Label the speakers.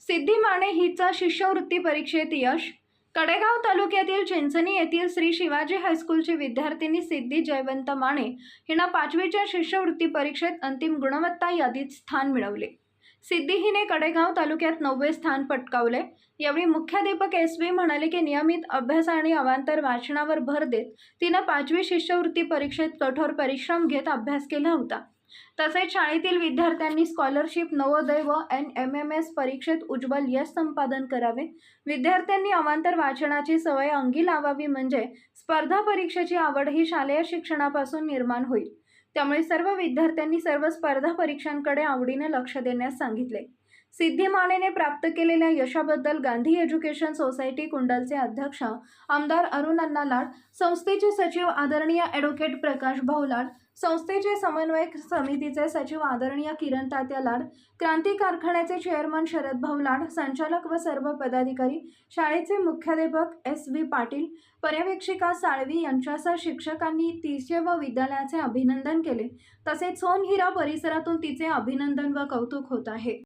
Speaker 1: सिद्धी माने हिचा शिष्यवृत्ती परीक्षेत यश. कडेगाव तालुक्यातील चिंचणी येथील श्री शिवाजी हायस्कूलची विद्यार्थिनी सिद्धी जयवंत माने हिनं पाचवीच्या शिष्यवृत्ती परीक्षेत अंतिम गुणवत्ता यादीत स्थान मिळवले. सिद्धी हिने कडेगाव तालुक्यात नववे स्थान पटकावले. यावेळी मुख्याध्यापक एस व्ही म्हणाले की नियमित अभ्यास आणि अवांतर वाचनावर भर देत तिनं पाचवी शिष्यवृत्ती परीक्षेत कठोर परिश्रम घेत अभ्यास केला होता. तसेच शाळेतील विद्यार्थ्यांनी स्कॉलरशिप नवोदय व एन एम एम एस परीक्षेत उज्ज्वल यश संपादन करावे. विद्यार्थ्यांनी अवांतर वाचनाची सवय अंगी लावावी म्हणजे स्पर्धा परीक्षेची आवड ही शालेय शिक्षणापासून निर्माण होईल. त्यामुळे सर्व विद्यार्थ्यांनी सर्व स्पर्धा परीक्षांकडे आवडीने लक्ष देण्यास सांगितले. सिद्धी मानेने प्राप्त केलेल्या यशाबद्दल गांधी एज्युकेशन सोसायटी कुंडलचे अध्यक्ष आमदार अरुण अण्णा लाड संस्थेचे सचिव आदरणीय ॲडव्होकेट प्रकाश भाऊ लाड संस्थेचे समन्वयक समितीचे सचिव आदरणीय किरण तात्या लाड क्रांती कारखान्याचे चेअरमन शरद भाऊ लाड संचालक व सर्व पदाधिकारी शाळेचे मुख्याध्यापक एस व्ही पाटील पर्यवेक्षिका साळवी यांच्यासह शिक्षकांनी तिचे व विद्यालयाचे अभिनंदन केले. तसेच सोनहिरा परिसरातून तिचे अभिनंदन व कौतुक होत आहे.